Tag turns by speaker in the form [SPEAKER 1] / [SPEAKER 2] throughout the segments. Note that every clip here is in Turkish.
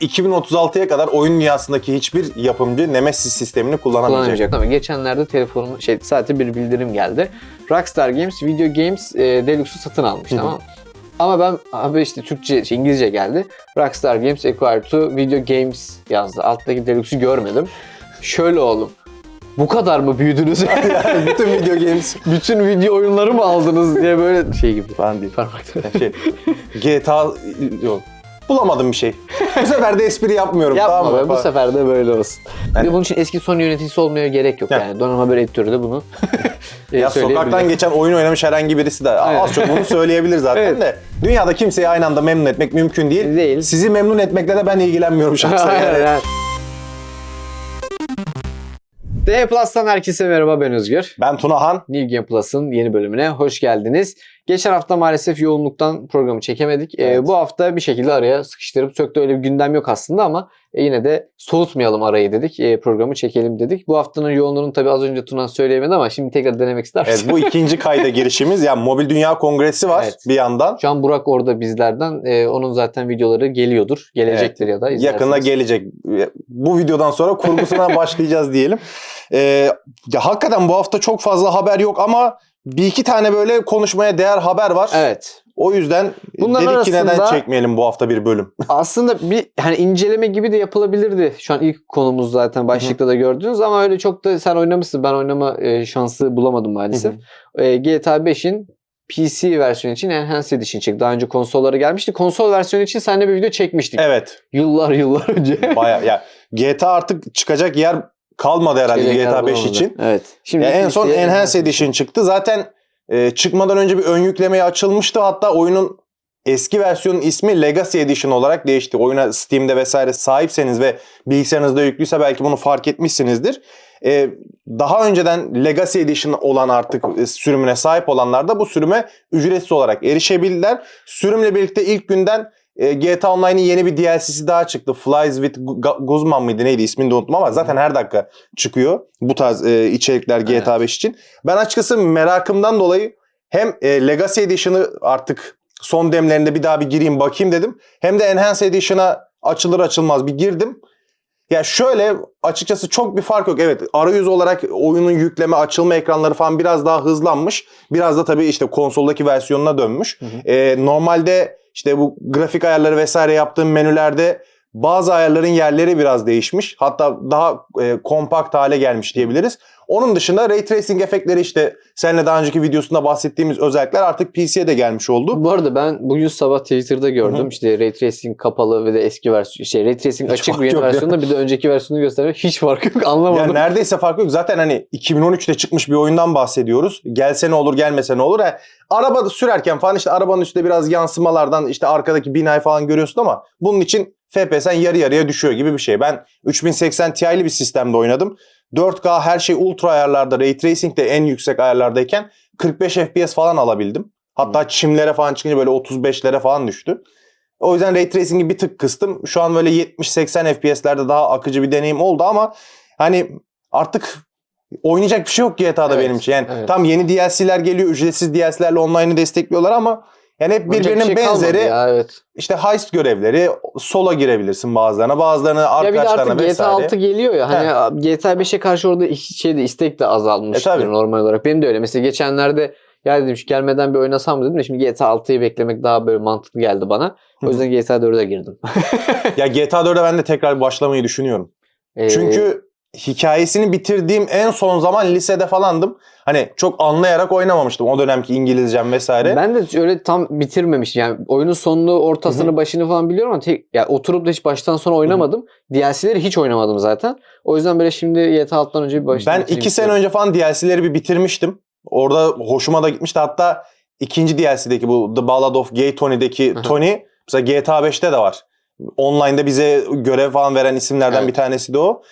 [SPEAKER 1] 2036'ya kadar oyun dünyasındaki hiçbir yapımcı Nemesis sistemini kullanamayacak.
[SPEAKER 2] kullanamayacak. Ama geçenlerde telefonum şey saate bir bildirim geldi. Rockstar Games Video Games e, Deluxe'u satın almış
[SPEAKER 1] Hı hı.
[SPEAKER 2] tamam mı? Ama ben abi işte Türkçe, şey, İngilizce geldi. Rockstar Games Acquired to Video Games yazdı. Alttaki Deluxe'u görmedim. Şöyle oğlum. Bu kadar mı büyüdünüz?
[SPEAKER 1] Yani bütün video games
[SPEAKER 2] Bütün video oyunları mı aldınız diye böyle şey gibi.
[SPEAKER 1] falan değil.
[SPEAKER 2] Parmakta.
[SPEAKER 1] Şey, GTA yok. Bulamadım bir şey. Bu sefer de espri yapmıyorum.
[SPEAKER 2] Yapma
[SPEAKER 1] tamam mı?
[SPEAKER 2] be, bu sefer de böyle olsun. Bir
[SPEAKER 1] Yani-
[SPEAKER 2] de bunun için eski Sony yöneticisi olmaya gerek yok
[SPEAKER 1] Ya.
[SPEAKER 2] yani. Donanım Haber Editörü de bunu e,
[SPEAKER 1] Ya
[SPEAKER 2] söyleyebilir.
[SPEAKER 1] sokaktan geçen oyun oynamış herhangi birisi de az
[SPEAKER 2] Evet.
[SPEAKER 1] çok bunu söyleyebilir zaten
[SPEAKER 2] Evet.
[SPEAKER 1] de. Dünyada kimseyi aynı anda memnun etmek mümkün değil.
[SPEAKER 2] Değil.
[SPEAKER 1] Sizi memnun etmekle de ben ilgilenmiyorum şahsen.
[SPEAKER 2] Aynen,
[SPEAKER 1] yani.
[SPEAKER 2] aynen. D Plus'tan herkese merhaba ben Özgür.
[SPEAKER 1] Ben Tunahan.
[SPEAKER 2] New Game Plus'ın yeni bölümüne hoş geldiniz. Geçen hafta maalesef yoğunluktan programı çekemedik. Ee,
[SPEAKER 1] Evet.
[SPEAKER 2] bu hafta bir şekilde araya sıkıştırıp çok da öyle bir gündem yok aslında ama e, yine de soğutmayalım arayı dedik. E, programı çekelim dedik. Bu haftanın yoğunluğunu tabii az önce Tuna söyleyemedi ama şimdi tekrar denemek ister
[SPEAKER 1] Evet
[SPEAKER 2] misin?
[SPEAKER 1] bu ikinci kayda girişimiz. Yani Mobil Dünya Kongresi var
[SPEAKER 2] Evet.
[SPEAKER 1] bir yandan.
[SPEAKER 2] Şu an Burak orada bizlerden. E, onun zaten videoları geliyordur. Gelecektir ya da izlersiniz.
[SPEAKER 1] Yakında gelecek. Bu videodan sonra kurgusuna başlayacağız diyelim. Ee, ya hakikaten bu hafta çok fazla haber yok ama bir iki tane böyle konuşmaya değer haber var.
[SPEAKER 2] Evet.
[SPEAKER 1] O yüzden
[SPEAKER 2] Bunların
[SPEAKER 1] dedik ki neden
[SPEAKER 2] arasında-
[SPEAKER 1] çekmeyelim bu hafta bir bölüm.
[SPEAKER 2] Aslında bir hani inceleme gibi de yapılabilirdi. Şu an ilk konumuz zaten başlıkta da gördünüz ama öyle çok da sen oynamışsın. Ben oynama e, şansı bulamadım maalesef. E, GTA 5'in PC versiyonu için Enhanced Edition çıktı. Daha önce konsollara gelmişti. Konsol versiyonu için seninle bir video çekmiştik.
[SPEAKER 1] Evet.
[SPEAKER 2] Yıllar yıllar önce.
[SPEAKER 1] Baya ya GTA artık çıkacak yer kalmadı herhalde GTA 5
[SPEAKER 2] bulamadı.
[SPEAKER 1] için.
[SPEAKER 2] Evet. Şimdi
[SPEAKER 1] Ya en son
[SPEAKER 2] PC'ye
[SPEAKER 1] Enhanced Edition çıktı. Zaten e, çıkmadan önce bir ön yüklemeye açılmıştı. Hatta oyunun eski versiyonun ismi Legacy Edition olarak değişti. Oyuna Steam'de vesaire sahipseniz ve bilgisayarınızda yüklüyse belki bunu fark etmişsinizdir. E, daha önceden Legacy Edition olan artık e, sürümüne sahip olanlar da bu sürüme ücretsiz olarak erişebildiler. Sürümle birlikte ilk günden e, GTA Online'in yeni bir DLC'si daha çıktı. Flies with Gu- Guzman mıydı neydi ismini de unuttum ama zaten her dakika çıkıyor bu tarz e, içerikler GTA 5 için. Ben açıkçası merakımdan dolayı hem e, Legacy Edition'ı artık son demlerinde bir daha bir gireyim bakayım dedim. Hem de Enhanced Edition'a açılır açılmaz bir girdim. Ya şöyle açıkçası çok bir fark yok. Evet arayüz olarak oyunun yükleme açılma ekranları falan biraz daha hızlanmış. Biraz da tabii işte konsoldaki versiyonuna dönmüş.
[SPEAKER 2] Hı hı.
[SPEAKER 1] Ee, normalde işte bu grafik ayarları vesaire yaptığım menülerde bazı ayarların yerleri biraz değişmiş. Hatta daha e, kompakt hale gelmiş diyebiliriz. Onun dışında Ray Tracing efektleri işte seninle daha önceki videosunda bahsettiğimiz özellikler artık PC'ye de gelmiş oldu.
[SPEAKER 2] Bu arada ben bugün sabah Twitter'da gördüm.
[SPEAKER 1] Hı hı.
[SPEAKER 2] İşte Ray Tracing kapalı ve de eski versiyon, şey Ray Tracing
[SPEAKER 1] Hiç
[SPEAKER 2] açık bir yeni
[SPEAKER 1] ya.
[SPEAKER 2] versiyonda bir de önceki versiyonu gösteriyor. Hiç fark yok anlamadım.
[SPEAKER 1] Yani neredeyse fark yok. Zaten hani 2013'te çıkmış bir oyundan bahsediyoruz. Gelse ne olur gelmese ne olur. Yani araba sürerken falan işte arabanın üstünde biraz yansımalardan işte arkadaki binayı falan görüyorsun ama bunun için FPS'en yarı yarıya düşüyor gibi bir şey. Ben 3080 Ti'li bir sistemde oynadım. 4K her şey ultra ayarlarda, Ray Tracing de en yüksek ayarlardayken 45 FPS falan alabildim. Hatta çimlere falan çıkınca böyle 35'lere falan düştü. O yüzden Ray Tracing'i bir tık kıstım. Şu an böyle 70-80 FPS'lerde daha akıcı bir deneyim oldu ama hani artık oynayacak bir şey yok GTA'da
[SPEAKER 2] Evet,
[SPEAKER 1] benim için. Yani
[SPEAKER 2] evet.
[SPEAKER 1] tam yeni DLC'ler geliyor, ücretsiz DLC'lerle online'ı destekliyorlar ama yani hep birbirinin
[SPEAKER 2] bir şey
[SPEAKER 1] benzeri
[SPEAKER 2] Ya, evet.
[SPEAKER 1] işte heist görevleri, sola girebilirsin bazılarına, bazılarına
[SPEAKER 2] Ya bir de
[SPEAKER 1] arkadaşlarına
[SPEAKER 2] artık GTA
[SPEAKER 1] vesaire.
[SPEAKER 2] 6 geliyor ya hani GTA 5'e karşı orada şey de istek de azalmış
[SPEAKER 1] E,
[SPEAKER 2] normal olarak. Benim de öyle. Mesela geçenlerde ya dedim şu gelmeden bir oynasam mı dedim de şimdi GTA 6'yı beklemek daha böyle mantıklı geldi bana. O yüzden GTA 4'e girdim.
[SPEAKER 1] Ya GTA 4'e ben de tekrar başlamayı düşünüyorum.
[SPEAKER 2] Ee,
[SPEAKER 1] Çünkü hikayesini bitirdiğim en son zaman lisede falandım. Hani çok anlayarak oynamamıştım o dönemki İngilizcem vesaire.
[SPEAKER 2] ben de öyle tam bitirmemiştim. Yani oyunun sonunu, ortasını, başını falan biliyorum ama tek, ya oturup da hiç baştan sona oynamadım. DLC'leri hiç oynamadım zaten. O yüzden böyle şimdi GTA 6'dan önce bir baştan
[SPEAKER 1] Ben iki sene önce falan DLC'leri bir bitirmiştim. Orada hoşuma da gitmişti. Hatta ikinci DLC'deki bu The Ballad of Gay Tony'deki
[SPEAKER 2] Hı hı.
[SPEAKER 1] Tony mesela GTA 5'te de var. Online'da bize görev falan veren isimlerden
[SPEAKER 2] Evet.
[SPEAKER 1] bir tanesi de o.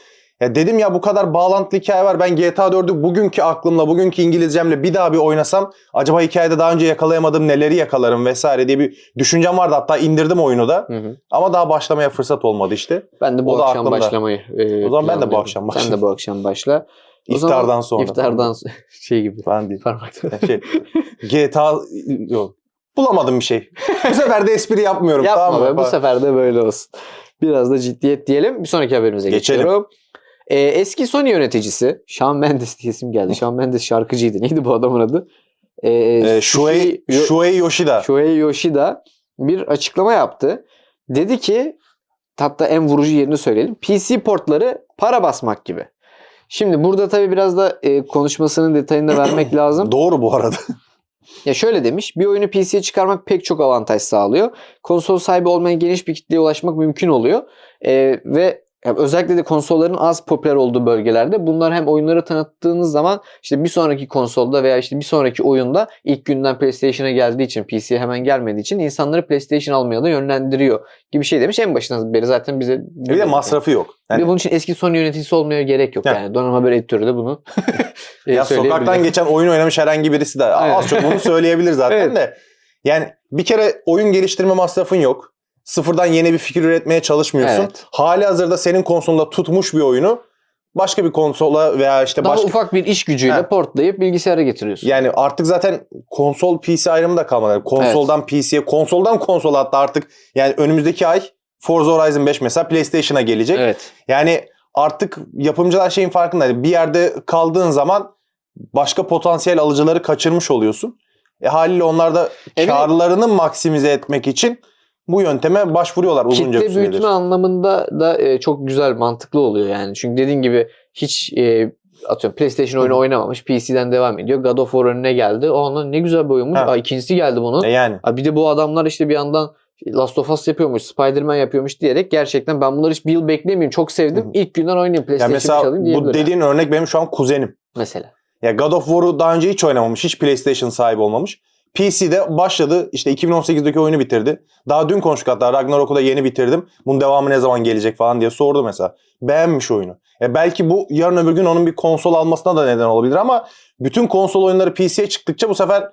[SPEAKER 1] Ya dedim ya bu kadar bağlantılı hikaye var. Ben GTA 4'ü bugünkü aklımla, bugünkü İngilizcemle bir daha bir oynasam acaba hikayede daha önce yakalayamadığım neleri yakalarım vesaire diye bir düşüncem vardı. Hatta indirdim oyunu da.
[SPEAKER 2] Hı hı.
[SPEAKER 1] Ama daha başlamaya fırsat olmadı işte.
[SPEAKER 2] Ben de bu
[SPEAKER 1] O
[SPEAKER 2] akşam
[SPEAKER 1] aklımda.
[SPEAKER 2] başlamayı e,
[SPEAKER 1] O zaman ben de bu akşam
[SPEAKER 2] Sen
[SPEAKER 1] başlayayım.
[SPEAKER 2] de bu akşam başla. O
[SPEAKER 1] İftardan sonra.
[SPEAKER 2] İftardan şey gibi.
[SPEAKER 1] Falan değil.
[SPEAKER 2] Parmakta.
[SPEAKER 1] şey, GTA yok. Bulamadım bir şey. Bu sefer de espri yapmıyorum
[SPEAKER 2] Yapma
[SPEAKER 1] tamam mı?
[SPEAKER 2] be bu sefer de böyle olsun. Biraz da ciddiyet diyelim. Bir sonraki haberimize
[SPEAKER 1] Geçelim.
[SPEAKER 2] geçiyorum. Ee, eski Sony yöneticisi Shawn Mendes diye isim geldi. Shawn Mendes şarkıcıydı. Neydi bu adamın adı? Ee,
[SPEAKER 1] Shuei,
[SPEAKER 2] Yo-
[SPEAKER 1] Shuei Yoshida.
[SPEAKER 2] Shuei Yoshida bir açıklama yaptı. Dedi ki hatta en vurucu yerini söyleyelim. PC portları para basmak gibi. Şimdi burada tabii biraz da e, konuşmasının detayını da vermek lazım.
[SPEAKER 1] Doğru bu arada.
[SPEAKER 2] Ya şöyle demiş. Bir oyunu PC'ye çıkarmak pek çok avantaj sağlıyor. Konsol sahibi olmayan geniş bir kitleye ulaşmak mümkün oluyor. Ee, ve ya özellikle de konsolların az popüler olduğu bölgelerde bunlar hem oyunları tanıttığınız zaman işte bir sonraki konsolda veya işte bir sonraki oyunda ilk günden PlayStation'a geldiği için PC'ye hemen gelmediği için insanları PlayStation almaya da yönlendiriyor gibi şey demiş. En başından beri zaten bize
[SPEAKER 1] Bir de masrafı yok. Yani
[SPEAKER 2] bunun için eski Sony yöneticisi olmaya gerek yok
[SPEAKER 1] Heh.
[SPEAKER 2] yani. Donanım Haber Editörü de bunu e,
[SPEAKER 1] ya sokaktan geçen oyun oynamış herhangi birisi de az çok bunu söyleyebilir zaten
[SPEAKER 2] Evet.
[SPEAKER 1] de. Yani bir kere oyun geliştirme masrafın yok. Sıfırdan yeni bir fikir üretmeye çalışmıyorsun.
[SPEAKER 2] Evet.
[SPEAKER 1] Hali hazırda senin konsolunda tutmuş bir oyunu başka bir konsola veya işte
[SPEAKER 2] Daha
[SPEAKER 1] başka
[SPEAKER 2] ufak bir iş gücüyle
[SPEAKER 1] Heh.
[SPEAKER 2] portlayıp bilgisayara getiriyorsun.
[SPEAKER 1] yani artık zaten konsol PC ayrımı da kalmadı. Konsoldan PC'ye, konsoldan konsola hatta artık yani önümüzdeki ay Forza Horizon 5 mesela PlayStation'a gelecek.
[SPEAKER 2] Evet.
[SPEAKER 1] Yani artık yapımcılar şeyin farkında. Bir yerde kaldığın zaman başka potansiyel alıcıları kaçırmış oluyorsun. E haliyle onlar da
[SPEAKER 2] Evet.
[SPEAKER 1] karlarını maksimize etmek için bu yönteme başvuruyorlar uzunca bir
[SPEAKER 2] Kitle
[SPEAKER 1] süredir.
[SPEAKER 2] büyütme anlamında da e, çok güzel, mantıklı oluyor yani. Çünkü dediğin gibi hiç e, atıyorum PlayStation oyunu
[SPEAKER 1] Hı.
[SPEAKER 2] oynamamış, PC'den devam ediyor. God of War önüne geldi. O onun ne güzel bir oyunmuş.
[SPEAKER 1] Ha.
[SPEAKER 2] Aa, ikincisi geldi bunun.
[SPEAKER 1] E yani.
[SPEAKER 2] Aa, bir de bu adamlar işte bir yandan Last of Us yapıyormuş, Spider-Man yapıyormuş diyerek gerçekten ben bunları hiç bir yıl beklemeyeyim. Çok sevdim.
[SPEAKER 1] Hı.
[SPEAKER 2] İlk günden oynayayım
[SPEAKER 1] Ya
[SPEAKER 2] PlayStation
[SPEAKER 1] mesela
[SPEAKER 2] çalayım
[SPEAKER 1] bu dediğin örnek benim şu an kuzenim.
[SPEAKER 2] Mesela.
[SPEAKER 1] Ya God of War'u daha önce hiç oynamamış. Hiç PlayStation sahibi olmamış. PC'de başladı. işte 2018'deki oyunu bitirdi. Daha dün konuştuk hatta Ragnarok'u da yeni bitirdim. Bunun devamı ne zaman gelecek falan diye sordu mesela. Beğenmiş oyunu. E belki bu yarın öbür gün onun bir konsol almasına da neden olabilir ama bütün konsol oyunları PC'ye çıktıkça bu sefer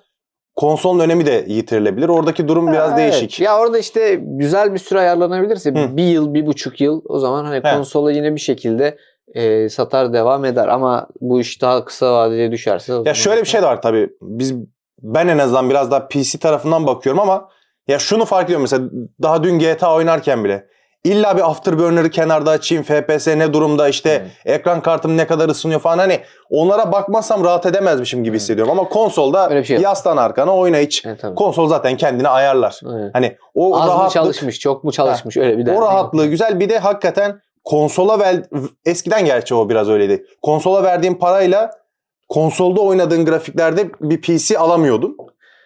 [SPEAKER 1] konsolun önemi de yitirilebilir. Oradaki durum biraz
[SPEAKER 2] Evet.
[SPEAKER 1] değişik.
[SPEAKER 2] Ya orada işte güzel bir süre ayarlanabilirse
[SPEAKER 1] Hı.
[SPEAKER 2] bir yıl, bir buçuk yıl o zaman hani
[SPEAKER 1] He.
[SPEAKER 2] konsola yine bir şekilde e, satar devam eder. Ama bu iş daha kısa vadede düşerse.
[SPEAKER 1] Ya şöyle bir şey de var tabii. Biz ben en azından biraz daha PC tarafından bakıyorum ama ya şunu fark ediyorum mesela daha dün GTA oynarken bile illa bir afterburner'ı kenarda açayım FPS ne durumda işte
[SPEAKER 2] Hı.
[SPEAKER 1] ekran kartım ne kadar ısınıyor falan hani onlara bakmazsam rahat edemezmişim gibi
[SPEAKER 2] Hı.
[SPEAKER 1] hissediyorum ama konsolda
[SPEAKER 2] Öyle bir şey yok.
[SPEAKER 1] yaslan arkana oyna hiç.
[SPEAKER 2] Evet, tabii.
[SPEAKER 1] Konsol zaten kendini ayarlar.
[SPEAKER 2] Evet.
[SPEAKER 1] Hani o
[SPEAKER 2] Az mı
[SPEAKER 1] rahatlık
[SPEAKER 2] çalışmış, çok mu çalışmış öyle bir de.
[SPEAKER 1] o rahatlığı güzel bir de hakikaten konsola ver eskiden gerçi o biraz öyleydi. Konsola verdiğin parayla konsolda oynadığın grafiklerde bir PC alamıyordun.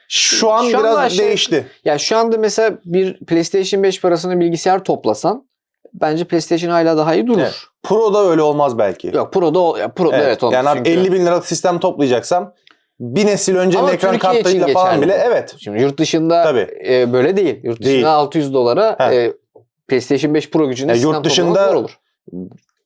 [SPEAKER 1] Şu an
[SPEAKER 2] Şu
[SPEAKER 1] biraz
[SPEAKER 2] şey-
[SPEAKER 1] değişti.
[SPEAKER 2] Ya şu anda mesela bir PlayStation 5 parasını bilgisayar toplasan bence PlayStation hala daha iyi durur.
[SPEAKER 1] Evet. Pro'da öyle olmaz belki.
[SPEAKER 2] Yok Pro'da ya Pro'da evet, olmaz.
[SPEAKER 1] yani
[SPEAKER 2] çünkü.
[SPEAKER 1] 50 bin liralık sistem toplayacaksam bir nesil öncenin
[SPEAKER 2] Ama
[SPEAKER 1] ekran kartlarıyla falan bile
[SPEAKER 2] bu.
[SPEAKER 1] evet.
[SPEAKER 2] Şimdi yurt dışında
[SPEAKER 1] Tabii.
[SPEAKER 2] e, böyle değil. Yurt dışında
[SPEAKER 1] Değil.
[SPEAKER 2] 600 dolara e, PlayStation 5 Pro gücünde
[SPEAKER 1] Ya
[SPEAKER 2] sistem
[SPEAKER 1] yurt dışında-
[SPEAKER 2] olur.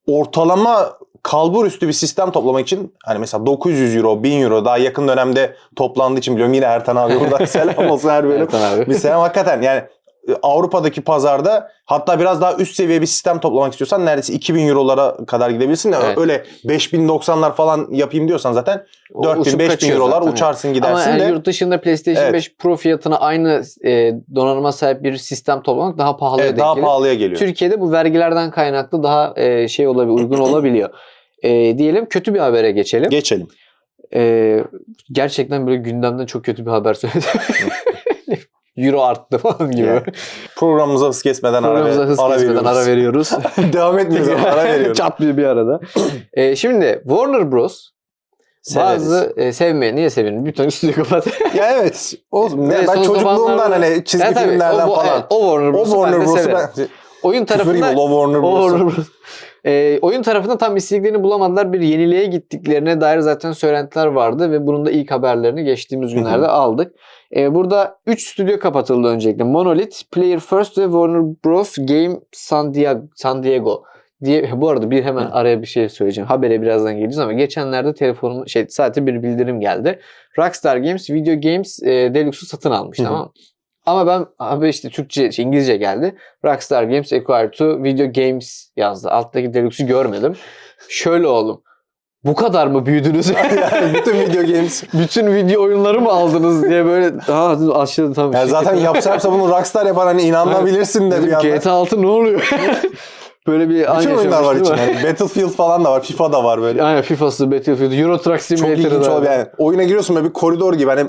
[SPEAKER 1] Ortalama kalbur üstü bir sistem toplamak için hani mesela 900 euro, 1000 euro daha yakın dönemde toplandığı için biliyorum yine Ertan abi burada selam olsun her bölüm.
[SPEAKER 2] Evet abi.
[SPEAKER 1] Bir selam hakikaten yani e, Avrupa'daki pazarda hatta biraz daha üst seviye bir sistem toplamak istiyorsan neredeyse 2000 eurolara kadar gidebilirsin de
[SPEAKER 2] Evet.
[SPEAKER 1] öyle 5090'lar falan yapayım diyorsan zaten
[SPEAKER 2] O
[SPEAKER 1] 4000
[SPEAKER 2] uçup
[SPEAKER 1] 5000
[SPEAKER 2] kaçıyor
[SPEAKER 1] eurolar
[SPEAKER 2] zaten.
[SPEAKER 1] uçarsın
[SPEAKER 2] Ama
[SPEAKER 1] gidersin
[SPEAKER 2] yani
[SPEAKER 1] de
[SPEAKER 2] yurt dışında PlayStation
[SPEAKER 1] Evet.
[SPEAKER 2] 5 Pro fiyatına aynı e, donanıma sahip bir sistem toplamak daha pahalıya
[SPEAKER 1] evet, daha
[SPEAKER 2] gelir.
[SPEAKER 1] pahalıya geliyor.
[SPEAKER 2] Türkiye'de bu vergilerden kaynaklı daha e, şey olabilir, uygun olabiliyor. E, diyelim kötü bir habere geçelim.
[SPEAKER 1] Geçelim.
[SPEAKER 2] E, gerçekten böyle gündemden çok kötü bir haber söyledim. Euro arttı falan gibi.
[SPEAKER 1] Yani Programımıza hız kesmeden ara,
[SPEAKER 2] Programımıza hız
[SPEAKER 1] ara
[SPEAKER 2] kesmeden
[SPEAKER 1] veriyoruz.
[SPEAKER 2] ara veriyoruz.
[SPEAKER 1] Devam etmiyoruz ama ara veriyoruz.
[SPEAKER 2] Çat bir bir arada. E, şimdi Warner Bros.
[SPEAKER 1] Severiz.
[SPEAKER 2] Bazı e, sevmeye niye seviyorum? Bir tane stüdyo kapat.
[SPEAKER 1] Ya evet. O, ben
[SPEAKER 2] son
[SPEAKER 1] çocukluğumdan hani çizgi
[SPEAKER 2] Evet, tabii,
[SPEAKER 1] filmlerden
[SPEAKER 2] o,
[SPEAKER 1] falan.
[SPEAKER 2] evet, o Warner
[SPEAKER 1] o
[SPEAKER 2] Bros'u
[SPEAKER 1] Warner
[SPEAKER 2] ben de severim.
[SPEAKER 1] ben...
[SPEAKER 2] Oyun
[SPEAKER 1] Küfür gibi
[SPEAKER 2] tarafında
[SPEAKER 1] o Warner Bros'u.
[SPEAKER 2] E, oyun tarafında tam istediklerini bulamadılar. Bir yeniliğe gittiklerine dair zaten söylentiler vardı ve bunun da ilk haberlerini geçtiğimiz günlerde aldık. E, burada 3 stüdyo kapatıldı öncelikle. Monolith, Player First ve Warner Bros. Game San Diego, San Diego diye bu arada bir hemen araya bir şey söyleyeceğim. Habere birazdan geleceğiz ama geçenlerde telefonum şey saate bir bildirim geldi. Rockstar Games Video Games e, Deluxe'u satın almış
[SPEAKER 1] Hı hı.
[SPEAKER 2] tamam mı? Ama ben abi işte Türkçe, şey, İngilizce geldi. Rockstar Games Acquired to Video Games yazdı. Alttaki Deluxe'u görmedim. Şöyle oğlum. bu kadar mı büyüdünüz?
[SPEAKER 1] yani bütün video games.
[SPEAKER 2] Bütün video oyunları mı aldınız diye böyle ha dedim, aşırı tam
[SPEAKER 1] Yani zaten yapsa yapsa bunu Rockstar yapar hani inanabilirsin de bir yandan.
[SPEAKER 2] GTA 6 ne oluyor? böyle bir
[SPEAKER 1] Bütün oyunlar var içinde. Yani Battlefield falan da var. FIFA da var böyle.
[SPEAKER 2] Aynen FIFA'sı, Battlefield, Euro Truck
[SPEAKER 1] Çok
[SPEAKER 2] Simulator'ı
[SPEAKER 1] ilginç
[SPEAKER 2] da.
[SPEAKER 1] olabilir. Yani oyuna giriyorsun böyle bir koridor gibi hani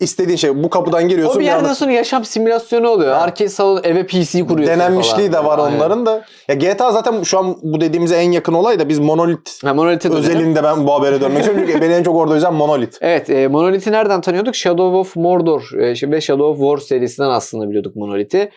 [SPEAKER 1] istediğin şey bu kapıdan
[SPEAKER 2] O
[SPEAKER 1] giriyorsun.
[SPEAKER 2] bir
[SPEAKER 1] bir
[SPEAKER 2] yerden sonra yaşam simülasyonu oluyor.
[SPEAKER 1] Evet.
[SPEAKER 2] Arcade salonu eve PC kuruyorsun
[SPEAKER 1] Denenmişliği
[SPEAKER 2] falan.
[SPEAKER 1] de var
[SPEAKER 2] Aynen.
[SPEAKER 1] onların da. Ya GTA zaten şu an bu dediğimize en yakın olay da biz Monolith
[SPEAKER 2] Ha, Monolith'e
[SPEAKER 1] özelinde ben bu habere dönmek istiyorum. Çünkü beni en çok orada yüzen Monolith.
[SPEAKER 2] Evet, e, Monolith'i nereden tanıyorduk? Shadow of Mordor e, şey- ve Shadow of War serisinden aslında biliyorduk Monolith'i.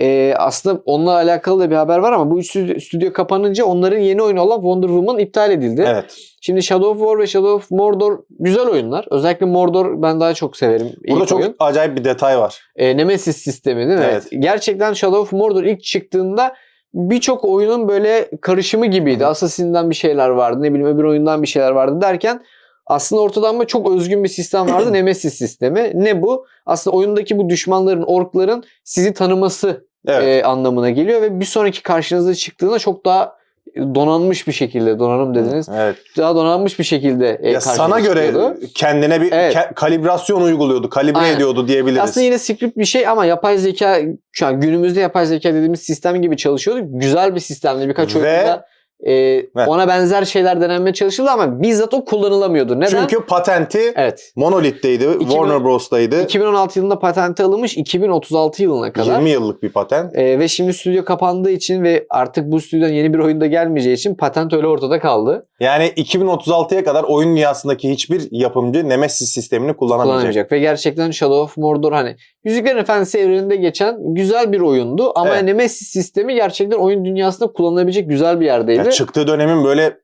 [SPEAKER 2] E, aslında onunla alakalı da bir haber var ama bu üç stüdyo, kapanınca onların yeni oyunu olan Wonder Woman iptal edildi.
[SPEAKER 1] Evet.
[SPEAKER 2] Şimdi Shadow of War ve Shadow of Mordor güzel oyunlar. Özellikle Mordor ben daha çok severim.
[SPEAKER 1] Burada
[SPEAKER 2] ilk
[SPEAKER 1] çok
[SPEAKER 2] oyun.
[SPEAKER 1] acayip bir detay var.
[SPEAKER 2] E, Nemesis sistemi değil mi?
[SPEAKER 1] Evet.
[SPEAKER 2] Gerçekten Shadow of Mordor ilk çıktığında birçok oyunun böyle karışımı gibiydi. Assassin'den bir şeyler vardı. Ne bileyim öbür oyundan bir şeyler vardı derken aslında ortada ama çok özgün bir sistem vardı. Nemesis sistemi. Ne bu? Aslında oyundaki bu düşmanların, orkların sizi tanıması
[SPEAKER 1] Evet.
[SPEAKER 2] e, anlamına geliyor ve bir sonraki karşınıza çıktığında çok daha donanmış bir şekilde, donanım dediniz.
[SPEAKER 1] Evet.
[SPEAKER 2] Daha donanmış bir şekilde e,
[SPEAKER 1] Ya sana göre
[SPEAKER 2] çıkıyordu.
[SPEAKER 1] kendine bir
[SPEAKER 2] Evet.
[SPEAKER 1] ke- kalibrasyon uyguluyordu, kalibre
[SPEAKER 2] Aynen.
[SPEAKER 1] ediyordu diyebiliriz.
[SPEAKER 2] Aslında yine script bir şey ama yapay zeka şu an günümüzde yapay zeka dediğimiz sistem gibi çalışıyordu. Güzel bir sistemdi. Birkaç
[SPEAKER 1] Ve-
[SPEAKER 2] oyunda e, ona benzer şeyler denenmeye çalışıldı ama bizzat o kullanılamıyordu. Neden?
[SPEAKER 1] Çünkü patenti
[SPEAKER 2] evet.
[SPEAKER 1] Monolith'teydi,
[SPEAKER 2] 2000
[SPEAKER 1] Warner Bros'taydı.
[SPEAKER 2] 2016 yılında patenti alınmış 2036 yılına kadar.
[SPEAKER 1] 20 yıllık bir patent.
[SPEAKER 2] E, ve şimdi stüdyo kapandığı için ve artık bu stüdyodan yeni bir oyunda gelmeyeceği için patent öyle ortada kaldı.
[SPEAKER 1] Yani 2036'ya kadar oyun dünyasındaki hiçbir yapımcı Nemesis sistemini kullanamayacak.
[SPEAKER 2] kullanamayacak. Ve gerçekten Shadow of Mordor hani Yüzüklerin Efendisi evreninde geçen güzel bir oyundu ama
[SPEAKER 1] Evet.
[SPEAKER 2] Nemesis sistemi gerçekten oyun dünyasında kullanılabilecek güzel bir yerdeydi.
[SPEAKER 1] Ya çıktığı dönemin böyle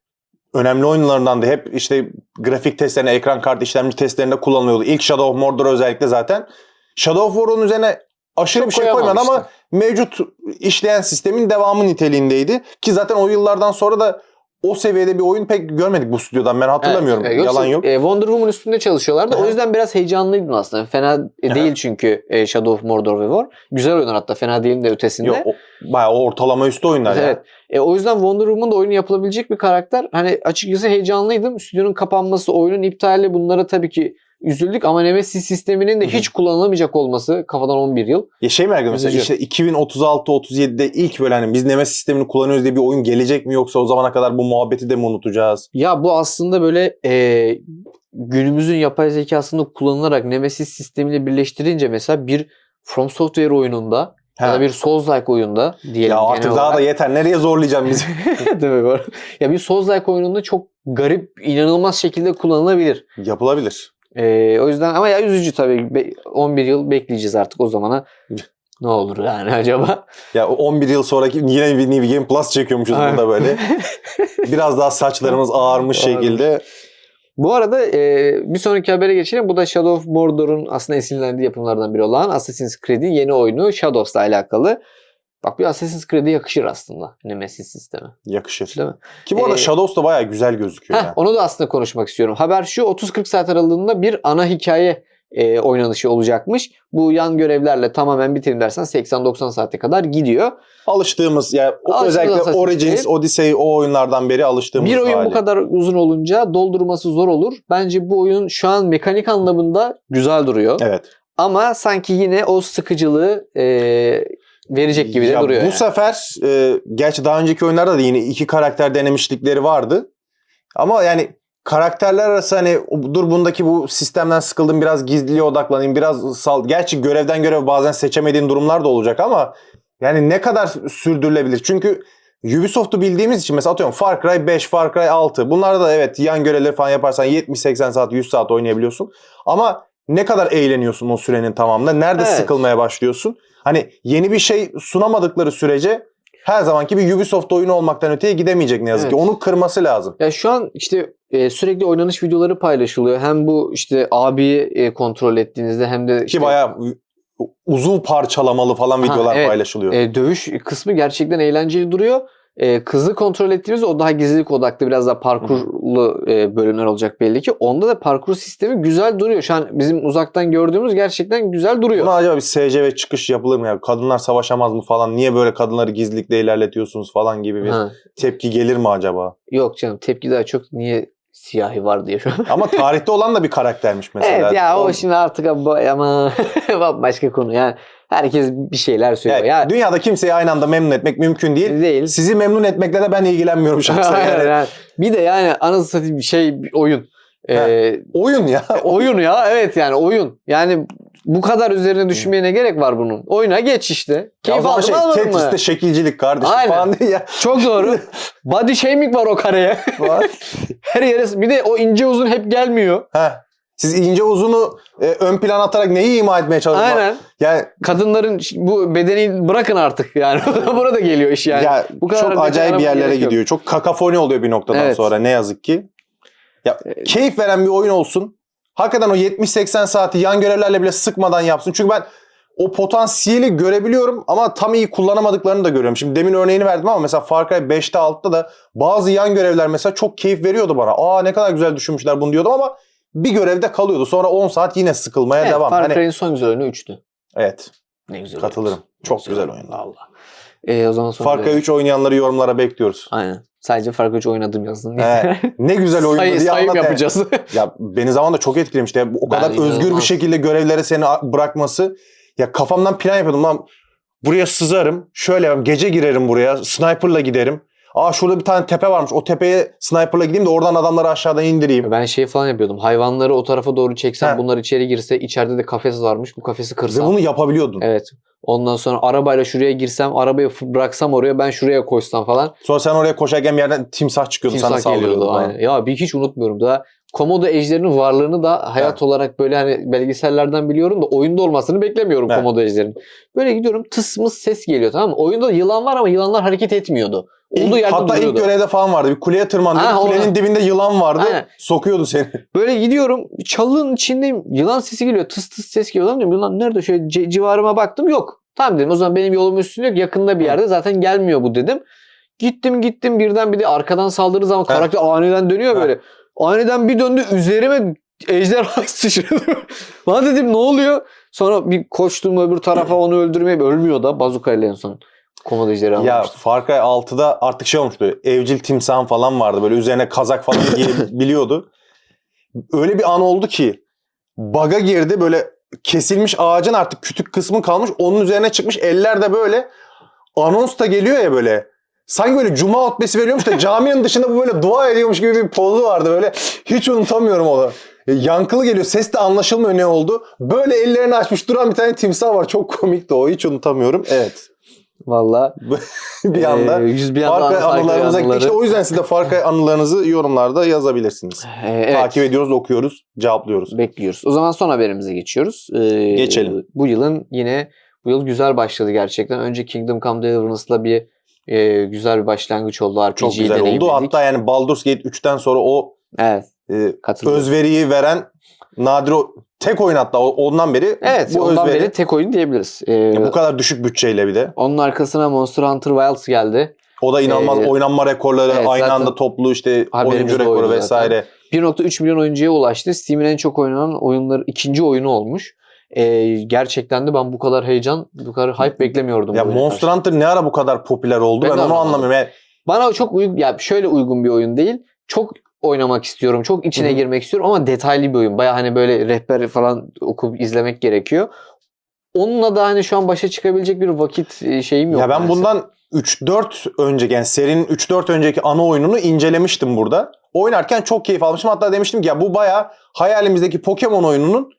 [SPEAKER 1] önemli oyunlarından da hep işte grafik testlerine, ekran kartı işlemci testlerinde kullanılıyordu. İlk Shadow of Mordor özellikle zaten. Shadow of War'un üzerine aşırı
[SPEAKER 2] Çok
[SPEAKER 1] bir şey koymadı ama mevcut işleyen sistemin devamı niteliğindeydi. Ki zaten o yıllardan sonra da o seviyede bir oyun pek görmedik bu stüdyodan. Ben hatırlamıyorum.
[SPEAKER 2] Evet,
[SPEAKER 1] Yalan yok.
[SPEAKER 2] e, Wonder Woman üstünde çalışıyorlardı. O yüzden biraz heyecanlıydım aslında. Fena değil çünkü e, Shadow of Mordor ve War. Güzel oyunlar hatta fena değilin de ötesinde.
[SPEAKER 1] Yok, o, bayağı ortalama üstü oyunlar ya.
[SPEAKER 2] Evet. E, o yüzden Wonder Woman da oyunu yapılabilecek bir karakter. Hani açıkçası heyecanlıydım. Stüdyonun kapanması, oyunun iptali bunlara tabii ki üzüldük ama Nemesis sisteminin de hiç kullanılamayacak olması kafadan 11 yıl.
[SPEAKER 1] Ya şey merak ediyorum mesela işte 2036-37'de ilk böyle hani biz Nemesis sistemini kullanıyoruz diye bir oyun gelecek mi yoksa o zamana kadar bu muhabbeti de mi unutacağız?
[SPEAKER 2] Ya bu aslında böyle e, günümüzün yapay zekasında kullanılarak Nemesis sistemiyle birleştirince mesela bir From Software oyununda ya
[SPEAKER 1] Ha.
[SPEAKER 2] da bir Souls-like oyunda diyelim
[SPEAKER 1] Ya artık daha da yeter. Nereye zorlayacağım bizi?
[SPEAKER 2] Değil mi? Ya bir Souls-like oyununda çok garip, inanılmaz şekilde kullanılabilir.
[SPEAKER 1] Yapılabilir.
[SPEAKER 2] E, o yüzden ama ya üzücü tabii. Be- 11 yıl bekleyeceğiz artık o zamana. ne olur yani acaba?
[SPEAKER 1] Ya o 11 yıl sonraki yine bir New Game Plus çekiyormuşuz burada böyle. Biraz daha saçlarımız ağarmış
[SPEAKER 2] Ağarmış.
[SPEAKER 1] şekilde.
[SPEAKER 2] Bu arada e, bir sonraki habere geçelim. Bu da Shadow of Mordor'un aslında esinlendiği yapımlardan biri olan Assassin's Creed'in yeni oyunu Shadows'la alakalı. Bak bir Assassin's Creed'e yakışır aslında Nemesis sistemi.
[SPEAKER 1] Yakışır.
[SPEAKER 2] Değil mi?
[SPEAKER 1] Ki bu arada
[SPEAKER 2] Ee,
[SPEAKER 1] Shadows da bayağı güzel gözüküyor.
[SPEAKER 2] Heh,
[SPEAKER 1] ya.
[SPEAKER 2] onu da aslında konuşmak istiyorum. Haber şu 30-40 saat aralığında bir ana hikaye e, oynanışı olacakmış. Bu yan görevlerle tamamen bitirin dersen 80-90 saate kadar gidiyor.
[SPEAKER 1] Alıştığımız ya o
[SPEAKER 2] Alıştığımız
[SPEAKER 1] özellikle Origins. Odyssey o oyunlardan beri alıştığımız
[SPEAKER 2] Bir oyun
[SPEAKER 1] hali.
[SPEAKER 2] bu kadar uzun olunca doldurması zor olur. Bence bu oyun şu an mekanik anlamında güzel duruyor.
[SPEAKER 1] Evet.
[SPEAKER 2] Ama sanki yine o sıkıcılığı e, verecek gibi de
[SPEAKER 1] Ya
[SPEAKER 2] duruyor.
[SPEAKER 1] Bu
[SPEAKER 2] yani.
[SPEAKER 1] sefer e, gerçi daha önceki oyunlarda da yine iki karakter denemişlikleri vardı. Ama yani karakterler arası hani dur bundaki bu sistemden sıkıldım biraz gizliliğe odaklanayım biraz sal. Gerçi görevden göreve bazen seçemediğin durumlar da olacak ama yani ne kadar sürdürülebilir? Çünkü Ubisoft'u bildiğimiz için mesela atıyorum Far Cry 5, Far Cry 6 bunlarda da evet yan görevleri falan yaparsan 70-80 saat 100 saat oynayabiliyorsun. Ama ne kadar eğleniyorsun o sürenin tamamında? Nerede
[SPEAKER 2] Evet.
[SPEAKER 1] sıkılmaya başlıyorsun? Hani yeni bir şey sunamadıkları sürece her zamanki bir Ubisoft oyunu olmaktan öteye gidemeyecek ne yazık ki.
[SPEAKER 2] Evet.
[SPEAKER 1] Onu kırması lazım.
[SPEAKER 2] Ya şu an işte e, sürekli oynanış videoları paylaşılıyor. Hem bu işte abiyi e, kontrol ettiğinizde hem de
[SPEAKER 1] Ki
[SPEAKER 2] işte,
[SPEAKER 1] bayağı uzuv parçalamalı falan
[SPEAKER 2] Ha,
[SPEAKER 1] videolar
[SPEAKER 2] evet.
[SPEAKER 1] paylaşılıyor.
[SPEAKER 2] e, dövüş kısmı gerçekten eğlenceli duruyor. E, kızı kontrol ettiğimiz o daha gizlilik odaklı biraz daha parkurlu e, bölümler olacak belli ki. Onda da parkur sistemi güzel duruyor. Şu an bizim uzaktan gördüğümüz gerçekten güzel duruyor.
[SPEAKER 1] Buna acaba bir SCV çıkış yapılır mı ya? Kadınlar savaşamaz mı falan? Niye böyle kadınları gizlilikle ilerletiyorsunuz falan gibi bir
[SPEAKER 2] Ha.
[SPEAKER 1] tepki gelir mi acaba?
[SPEAKER 2] Yok canım tepki daha çok niye siyahi var diye şu an.
[SPEAKER 1] Ama tarihte olan da bir karaktermiş mesela.
[SPEAKER 2] evet ya o şimdi artık ab- ama başka konu. Yani herkes bir şeyler söylüyor.
[SPEAKER 1] Ya,
[SPEAKER 2] Ya,
[SPEAKER 1] dünyada kimseyi aynı anda memnun etmek mümkün değil.
[SPEAKER 2] değil.
[SPEAKER 1] Sizi memnun etmekle de ben ilgilenmiyorum şahsen. Yani.
[SPEAKER 2] aynen. Bir de yani anasını satayım bir şey bir oyun. Ee,
[SPEAKER 1] Oyun ya.
[SPEAKER 2] oyun ya evet yani oyun. Yani bu kadar üzerine düşünmeye ne gerek var bunun? Oyuna geç işte. Keyif
[SPEAKER 1] zaman
[SPEAKER 2] aldın
[SPEAKER 1] şey,
[SPEAKER 2] almadın mı?
[SPEAKER 1] Tetris'te şekilcilik kardeşim
[SPEAKER 2] Aynen.
[SPEAKER 1] falan değil ya.
[SPEAKER 2] Çok doğru. Body shaming var o kareye. Her yere bir de o ince uzun hep gelmiyor.
[SPEAKER 1] Heh. Siz ince uzunu e, ön plan atarak neyi ima etmeye çalışıyorsunuz?
[SPEAKER 2] Aynen.
[SPEAKER 1] Yani,
[SPEAKER 2] Kadınların bu bedeni bırakın artık yani. Buna da geliyor iş yani.
[SPEAKER 1] ya
[SPEAKER 2] bu kadar
[SPEAKER 1] çok acayip bir yerlere
[SPEAKER 2] gerek yok.
[SPEAKER 1] gidiyor. Çok kakafoni oluyor bir noktadan
[SPEAKER 2] Evet.
[SPEAKER 1] sonra ne yazık ki. Ya keyif veren bir oyun olsun. Hakikaten o 70-80 saati yan görevlerle bile sıkmadan yapsın. Çünkü ben o potansiyeli görebiliyorum ama tam iyi kullanamadıklarını da görüyorum. Şimdi demin örneğini verdim ama mesela Far Cry 5'te 6'da da bazı yan görevler mesela çok keyif veriyordu bana. Aa ne kadar güzel düşünmüşler bunu diyordum ama bir görevde kalıyordu. Sonra 10 saat yine sıkılmaya
[SPEAKER 2] Evet,
[SPEAKER 1] devam.
[SPEAKER 2] Far
[SPEAKER 1] Hani-
[SPEAKER 2] Cry'in son güzel oyunu 3'tü.
[SPEAKER 1] evet.
[SPEAKER 2] Ne güzel
[SPEAKER 1] Katılırım.
[SPEAKER 2] oyun.
[SPEAKER 1] Çok güzel oyun.
[SPEAKER 2] Valla. Ee, o zaman sonra
[SPEAKER 1] Far Cry 3 oynayanları yorumlara bekliyoruz.
[SPEAKER 2] Aynen. Sadece Far Cry 3 oynadım yazın.
[SPEAKER 1] He, ne güzel oyundu
[SPEAKER 2] Sayı,
[SPEAKER 1] diye
[SPEAKER 2] sayım
[SPEAKER 1] anlat yani.
[SPEAKER 2] yapacağız.
[SPEAKER 1] Ya beni zamanında çok etkilemişti. Ya, o
[SPEAKER 2] Ben
[SPEAKER 1] kadar özgür bir
[SPEAKER 2] inanılmaz.
[SPEAKER 1] şekilde görevlere seni bırakması. Ya kafamdan plan yapıyordum lan. Buraya sızarım. Şöyle gece girerim buraya. Sniper'la giderim. Aa şurada bir tane tepe varmış. O tepeye sniper'la gideyim de oradan adamları aşağıdan indireyim.
[SPEAKER 2] ben şey falan yapıyordum. Hayvanları o tarafa doğru çeksem
[SPEAKER 1] He.
[SPEAKER 2] bunlar içeri girse içeride de kafes varmış. Bu kafesi
[SPEAKER 1] Ve
[SPEAKER 2] kırsam.
[SPEAKER 1] bunu yapabiliyordun.
[SPEAKER 2] Evet. Ondan sonra arabayla şuraya girsem, arabayı bıraksam oraya ben şuraya koşsam falan.
[SPEAKER 1] Sonra sen oraya koşarken bir yerden timsah çıkıyordu sana
[SPEAKER 2] Timsah
[SPEAKER 1] saldırıyordu.
[SPEAKER 2] geliyordu. Aynen. Ya bir hiç unutmuyorum daha. Komodo ejderinin varlığını da hayat olarak böyle hani belgesellerden biliyorum da oyunda olmasını beklemiyorum
[SPEAKER 1] Evet.
[SPEAKER 2] komodo ejderinin. Böyle gidiyorum tıs mıs ses geliyor tamam mı? Oyunda yılan var ama yılanlar hareket etmiyordu. Olduğu
[SPEAKER 1] İlk- hatta
[SPEAKER 2] duruyordu.
[SPEAKER 1] ilk görevde falan vardı. Bir kuleye tırmandı.
[SPEAKER 2] Ha,
[SPEAKER 1] Kulenin
[SPEAKER 2] orada.
[SPEAKER 1] dibinde yılan vardı.
[SPEAKER 2] Aynen.
[SPEAKER 1] Sokuyordu seni.
[SPEAKER 2] Böyle gidiyorum çalının içindeyim. Yılan sesi geliyor. Tıs tıs ses geliyor. Lan diyorum yılan nerede? Şöyle civarıma baktım yok. Tamam dedim o zaman benim yolum üstünde yok. Yakında bir yerde zaten gelmiyor bu dedim. Gittim gittim birden bir de arkadan saldırdığı zaman karakter aniden dönüyor böyle. Aniden bir döndü üzerime ejderha sıçradı. Lan dedim ne oluyor? Sonra bir koştum öbür tarafa onu öldürmeye ölmüyor da bazukayla en son. Komodo ejderha
[SPEAKER 1] Ya
[SPEAKER 2] almıştı.
[SPEAKER 1] Far Cry 6'da artık şey olmuştu. Evcil timsahın falan vardı. Böyle üzerine kazak falan giyebiliyordu. Öyle bir an oldu ki baga girdi böyle kesilmiş ağacın artık kütük kısmı kalmış. Onun üzerine çıkmış eller de böyle anons da geliyor ya böyle. Sanki böyle cuma hutbesi veriyormuş da caminin dışında bu böyle dua ediyormuş gibi bir pozu vardı böyle. Hiç unutamıyorum onu. E, Yankılı geliyor. Ses de anlaşılmıyor ne oldu. Böyle ellerini açmış duran bir tane timsah var. Çok komikti o. Hiç unutamıyorum. Evet.
[SPEAKER 2] Valla.
[SPEAKER 1] bir anda.
[SPEAKER 2] Ee, yüz bir anda
[SPEAKER 1] Far Cry
[SPEAKER 2] Far Cry
[SPEAKER 1] anılarımıza gittik.
[SPEAKER 2] anıları.
[SPEAKER 1] İşte o yüzden siz de Far Cry anılarınızı yorumlarda yazabilirsiniz.
[SPEAKER 2] Ee, evet.
[SPEAKER 1] Takip ediyoruz, okuyoruz, cevaplıyoruz.
[SPEAKER 2] Bekliyoruz. O zaman son haberimize geçiyoruz. Ee,
[SPEAKER 1] Geçelim.
[SPEAKER 2] Bu yılın yine bu yıl güzel başladı gerçekten. Önce Kingdom Come Deliverance'la bir e, güzel bir başlangıç oldu. RPG
[SPEAKER 1] Çok güzel oldu. Hatta yani Baldur's Gate 3'ten sonra o
[SPEAKER 2] evet,
[SPEAKER 1] e, özveriyi veren nadir o tek oyun hatta ondan beri
[SPEAKER 2] evet,
[SPEAKER 1] bu
[SPEAKER 2] ondan
[SPEAKER 1] özveri
[SPEAKER 2] beri tek oyun diyebiliriz. Ee,
[SPEAKER 1] ya bu kadar düşük bütçeyle bir de.
[SPEAKER 2] onun arkasına Monster Hunter Wilds geldi.
[SPEAKER 1] O da inanılmaz
[SPEAKER 2] Ee,
[SPEAKER 1] oynanma rekorları
[SPEAKER 2] evet,
[SPEAKER 1] aynı anda toplu işte oyuncu rekoru vesaire.
[SPEAKER 2] 1.3 milyon oyuncuya ulaştı. Steam'in en çok oynanan oyunları ikinci oyunu olmuş. Ee, gerçekten de ben bu kadar heyecan, bu kadar hype beklemiyordum.
[SPEAKER 1] Ya Monster
[SPEAKER 2] karşı.
[SPEAKER 1] Hunter ne ara bu kadar popüler oldu
[SPEAKER 2] Ben
[SPEAKER 1] ben, onu anlamıyorum. Yani
[SPEAKER 2] Bana çok uygun, ya şöyle uygun bir oyun değil. Çok oynamak istiyorum. Çok içine
[SPEAKER 1] Hı hı.
[SPEAKER 2] girmek istiyorum ama detaylı bir oyun. Baya hani böyle rehber falan okup izlemek gerekiyor. Onunla da hani şu an başa çıkabilecek bir vakit e, şeyim yok.
[SPEAKER 1] Ya ben
[SPEAKER 2] maalesef.
[SPEAKER 1] bundan 3-4 önceki yani serinin 3-4 önceki ana oyununu incelemiştim burada. Oynarken çok keyif almıştım. Hatta demiştim ki ya bu baya hayalimizdeki Pokemon oyununun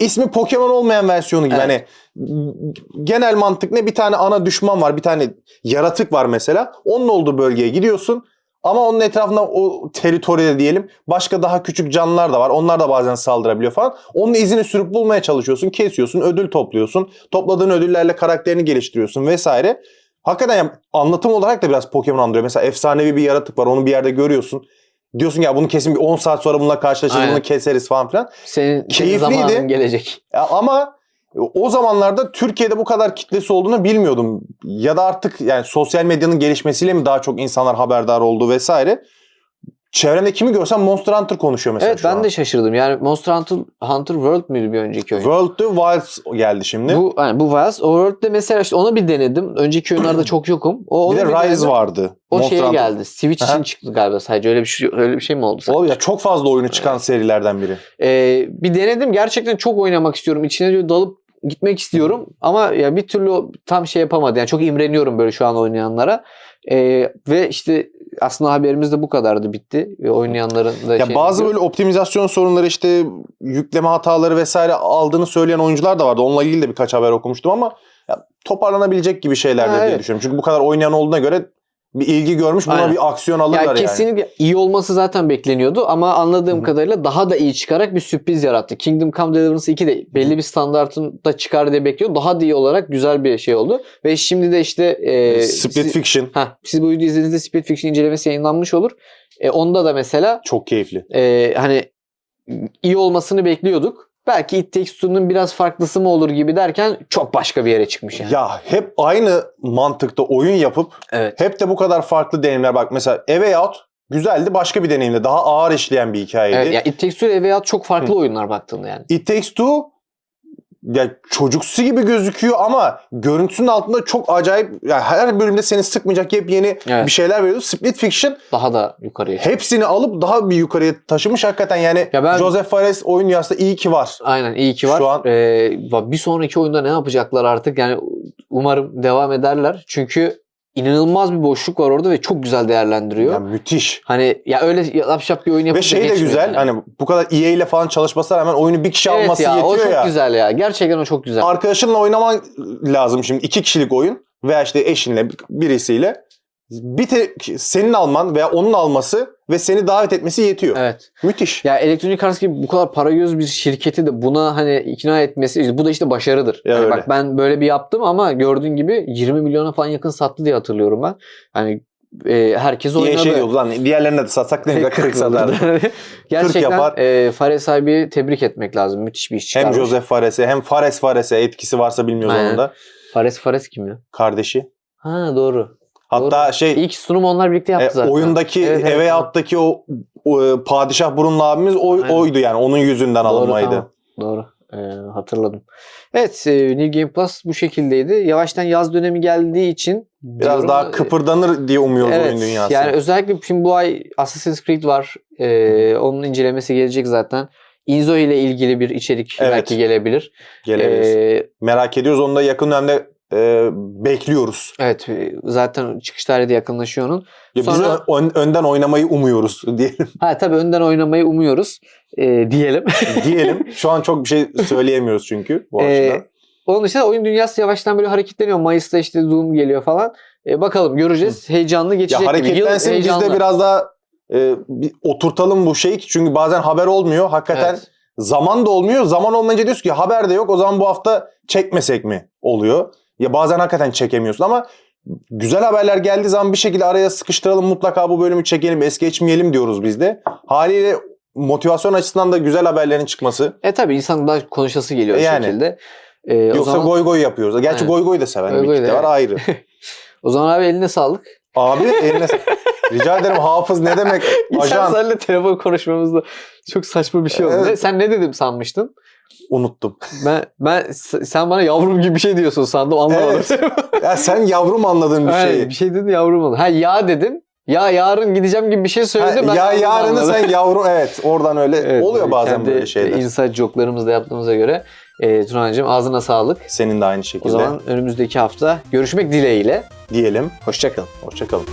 [SPEAKER 1] ismi Pokemon olmayan versiyonu gibi.
[SPEAKER 2] Evet.
[SPEAKER 1] Hani genel mantık ne? Bir tane ana düşman var. Bir tane yaratık var mesela. Onun olduğu bölgeye gidiyorsun. Ama onun etrafında o teritoride diyelim başka daha küçük canlılar da var. Onlar da bazen saldırabiliyor falan. Onun izini sürüp bulmaya çalışıyorsun. Kesiyorsun, ödül topluyorsun. Topladığın ödüllerle karakterini geliştiriyorsun vesaire. Hakikaten yani anlatım olarak da biraz Pokemon andırıyor. Mesela efsanevi bir yaratık var. Onu bir yerde görüyorsun. Diyorsun ya bunu kesin bir 10 saat sonra bununla karşılaşırız,
[SPEAKER 2] Aynen.
[SPEAKER 1] bunu keseriz falan filan.
[SPEAKER 2] senin, senin zamanın gelecek.
[SPEAKER 1] Ya ama o zamanlarda Türkiye'de bu kadar kitlesi olduğunu bilmiyordum. Ya da artık yani sosyal medyanın gelişmesiyle mi daha çok insanlar haberdar oldu vesaire. Çevremde kimi görsem Monster Hunter konuşuyor mesela
[SPEAKER 2] Evet
[SPEAKER 1] şu
[SPEAKER 2] ben
[SPEAKER 1] an.
[SPEAKER 2] de şaşırdım. Yani Monster Hunter, Hunter World müydü bir önceki oyun?
[SPEAKER 1] World of Wilds geldi şimdi.
[SPEAKER 2] Bu yani bu Wilds. O World'de mesela işte onu bir denedim. Önceki oyunlarda çok yokum. O,
[SPEAKER 1] bir de Rise
[SPEAKER 2] denedim.
[SPEAKER 1] vardı.
[SPEAKER 2] O
[SPEAKER 1] Monster
[SPEAKER 2] şeye
[SPEAKER 1] Hunter.
[SPEAKER 2] geldi. Switch
[SPEAKER 1] Aha.
[SPEAKER 2] için çıktı galiba sadece. Öyle bir şey öyle bir şey mi oldu?
[SPEAKER 1] Oğlum ya çok fazla oyunu çıkan serilerden biri.
[SPEAKER 2] Ee, bir denedim. Gerçekten çok oynamak istiyorum. İçine diyor dalıp gitmek istiyorum. Ama ya bir türlü tam şey yapamadı. Yani çok imreniyorum böyle şu an oynayanlara. Ee, ve işte aslında haberimiz de bu kadardı bitti. Ve oynayanların da
[SPEAKER 1] Ya
[SPEAKER 2] şey-
[SPEAKER 1] bazı böyle optimizasyon sorunları işte yükleme hataları vesaire aldığını söyleyen oyuncular da vardı. Onunla ilgili de birkaç haber okumuştum ama ya, toparlanabilecek gibi şeyler de diye
[SPEAKER 2] evet.
[SPEAKER 1] düşünüyorum. Çünkü bu kadar oynayan olduğuna göre bir ilgi görmüş buna
[SPEAKER 2] Aynen.
[SPEAKER 1] bir aksiyon alırlar
[SPEAKER 2] Ya
[SPEAKER 1] yani.
[SPEAKER 2] kesinlikle iyi olması zaten bekleniyordu ama anladığım
[SPEAKER 1] Hı hı.
[SPEAKER 2] kadarıyla daha da iyi çıkarak bir sürpriz yarattı. Kingdom Come Deliverance 2 de belli bir standartında çıkar diye bekliyordum. Daha da iyi olarak güzel bir şey oldu. Ve şimdi de işte e,
[SPEAKER 1] Split
[SPEAKER 2] siz,
[SPEAKER 1] Fiction
[SPEAKER 2] Heh, siz bu videoyu izlediğinizde Split Fiction incelemesi yayınlanmış olur. E, onda da mesela
[SPEAKER 1] çok keyifli.
[SPEAKER 2] e, hani iyi olmasını bekliyorduk. Belki It Takes Two'nun biraz farklısı mı olur gibi derken çok başka bir yere çıkmış yani.
[SPEAKER 1] Ya hep aynı mantıkta oyun yapıp
[SPEAKER 2] Evet.
[SPEAKER 1] hep de bu kadar farklı deneyimler. Bak mesela A Way Out güzeldi başka bir deneyimde. Daha ağır işleyen bir hikayeydi.
[SPEAKER 2] Evet, ya It Takes Two ile Way Out çok farklı oyunlar baktığında yani.
[SPEAKER 1] It Takes Two ya çocuksu gibi gözüküyor ama görüntüsünün altında çok acayip yani her bölümde seni sıkmayacak yepyeni
[SPEAKER 2] Evet.
[SPEAKER 1] bir şeyler veriyor. Split Fiction
[SPEAKER 2] Daha da yukarıya
[SPEAKER 1] hepsini alıp daha bir yukarıya taşımış hakikaten yani
[SPEAKER 2] Ya ben-
[SPEAKER 1] Joseph Fares oyun dünyasında iyi ki var.
[SPEAKER 2] Aynen iyi ki var.
[SPEAKER 1] Şu an-
[SPEAKER 2] Ee, bir sonraki oyunda ne yapacaklar artık yani umarım devam ederler. Çünkü inanılmaz bir boşluk var orada ve çok güzel değerlendiriyor.
[SPEAKER 1] Yani müthiş.
[SPEAKER 2] Hani ya öyle yapşap bir oyun yapıp
[SPEAKER 1] Ve şey de güzel
[SPEAKER 2] yani.
[SPEAKER 1] hani bu kadar EA ile falan çalışmasına rağmen oyunu bir kişi
[SPEAKER 2] evet
[SPEAKER 1] alması
[SPEAKER 2] ya, o
[SPEAKER 1] yetiyor
[SPEAKER 2] çok
[SPEAKER 1] ya.
[SPEAKER 2] güzel ya. Gerçekten o çok güzel.
[SPEAKER 1] Arkadaşınla oynaman lazım şimdi. iki kişilik oyun veya işte eşinle birisiyle. Bir tek senin alman veya onun alması ve seni davet etmesi yetiyor.
[SPEAKER 2] Evet.
[SPEAKER 1] Müthiş.
[SPEAKER 2] Ya Electronic Arts gibi bu kadar para göz bir şirketi de buna hani ikna etmesi bu da işte başarıdır.
[SPEAKER 1] Ya
[SPEAKER 2] Yani
[SPEAKER 1] öyle.
[SPEAKER 2] bak ben böyle bir yaptım ama gördüğün gibi 20 milyona falan yakın sattı diye hatırlıyorum ben. Hani e, herkes oynadı.
[SPEAKER 1] şey diyordu lan diğerlerine de satsak ne güzel 40 satardı.
[SPEAKER 2] Gerçekten
[SPEAKER 1] yapar.
[SPEAKER 2] e, Fares sahibi tebrik etmek lazım. Müthiş bir iş
[SPEAKER 1] Hem
[SPEAKER 2] çıkarmış.
[SPEAKER 1] Joseph Fares'e hem Fares Fares'e etkisi varsa bilmiyoruz
[SPEAKER 2] Aynen.
[SPEAKER 1] onun da.
[SPEAKER 2] Fares Fares kim ya?
[SPEAKER 1] Kardeşi.
[SPEAKER 2] Ha doğru.
[SPEAKER 1] Hatta
[SPEAKER 2] Doğru.
[SPEAKER 1] şey
[SPEAKER 2] İlk sunum onlar birlikte
[SPEAKER 1] e,
[SPEAKER 2] yaptı zaten.
[SPEAKER 1] oyundaki
[SPEAKER 2] Evet, evet.
[SPEAKER 1] Out'taki o, o, e, padişah burunlu abimiz o,
[SPEAKER 2] Aynen.
[SPEAKER 1] oydu yani. Onun yüzünden
[SPEAKER 2] Doğru,
[SPEAKER 1] alınmaydı.
[SPEAKER 2] tamam. Doğru. Ee, hatırladım. Evet, e, New Game Plus bu şekildeydi. Yavaştan yaz dönemi geldiği için
[SPEAKER 1] Biraz
[SPEAKER 2] diyorum,
[SPEAKER 1] daha
[SPEAKER 2] e,
[SPEAKER 1] kıpırdanır diye umuyoruz
[SPEAKER 2] Evet,
[SPEAKER 1] oyun dünyası.
[SPEAKER 2] yani özellikle şimdi bu ay Assassin's Creed var. Ee, onun incelemesi gelecek zaten. Inzo ile ilgili bir içerik
[SPEAKER 1] Evet.
[SPEAKER 2] belki gelebilir.
[SPEAKER 1] Gelebilir.
[SPEAKER 2] Ee,
[SPEAKER 1] Merak ediyoruz. Onu da yakın dönemde e, bekliyoruz.
[SPEAKER 2] evet, e, zaten çıkış tarihi de yakınlaşıyor onun.
[SPEAKER 1] Ya
[SPEAKER 2] Sonra-
[SPEAKER 1] Biz ön- önden oynamayı umuyoruz diyelim.
[SPEAKER 2] Ha tabii önden oynamayı umuyoruz e, diyelim.
[SPEAKER 1] diyelim. Şu an çok bir şey söyleyemiyoruz çünkü bu
[SPEAKER 2] Ee,
[SPEAKER 1] açıdan.
[SPEAKER 2] Onun dışında oyun dünyası yavaştan böyle hareketleniyor. Mayıs'ta işte Doom geliyor falan. E, bakalım göreceğiz. Heyecanlı geçecek
[SPEAKER 1] Ya
[SPEAKER 2] gibi. Yıl
[SPEAKER 1] hareketlensin biz de biraz daha e, bir oturtalım bu şeyi. Çünkü bazen haber olmuyor. Hakikaten
[SPEAKER 2] Evet.
[SPEAKER 1] zaman da olmuyor. Zaman olmayınca diyorsun ki haber de yok. O zaman bu hafta çekmesek mi oluyor. Ya bazen hakikaten çekemiyorsun ama güzel haberler geldiği zaman bir şekilde araya sıkıştıralım mutlaka bu bölümü çekelim es geçmeyelim diyoruz biz de. Haliyle motivasyon açısından da güzel haberlerin çıkması.
[SPEAKER 2] E tabii insan daha konuşası geliyor
[SPEAKER 1] E yani.
[SPEAKER 2] şekilde. E, o
[SPEAKER 1] Yoksa
[SPEAKER 2] zaman,
[SPEAKER 1] goy goy yapıyoruz. Gerçi
[SPEAKER 2] Evet.
[SPEAKER 1] goy goy da seven
[SPEAKER 2] Goy
[SPEAKER 1] bir kitle var ayrı.
[SPEAKER 2] o zaman abi eline sağlık.
[SPEAKER 1] Abi eline Rica ederim hafız ne demek? Ajan.
[SPEAKER 2] seninle telefon konuşmamızda çok saçma bir şey oldu.
[SPEAKER 1] Evet.
[SPEAKER 2] Sen ne dedim sanmıştın?
[SPEAKER 1] Unuttum.
[SPEAKER 2] Ben ben sen bana yavrum gibi bir şey diyorsun sandım anlamadım.
[SPEAKER 1] Ya sen yavrum anladığın bir şeyi.
[SPEAKER 2] bir şey dedi yavrum oldu. Ha ya dedin. Ya yarın gideceğim gibi bir şey
[SPEAKER 1] Ha,
[SPEAKER 2] söyledim. ben
[SPEAKER 1] ya
[SPEAKER 2] anladım,
[SPEAKER 1] yarını
[SPEAKER 2] anladım.
[SPEAKER 1] sen yavrum evet oradan öyle
[SPEAKER 2] Evet,
[SPEAKER 1] oluyor bazen
[SPEAKER 2] kendi
[SPEAKER 1] böyle şeyler.
[SPEAKER 2] inside joke'larımızı da yaptığımıza göre e, Tunancığım ağzına sağlık.
[SPEAKER 1] Senin de aynı şekilde
[SPEAKER 2] O zaman önümüzdeki hafta görüşmek dileğiyle.
[SPEAKER 1] diyelim.
[SPEAKER 2] Hoşçakalın.
[SPEAKER 1] Hoşçakalın.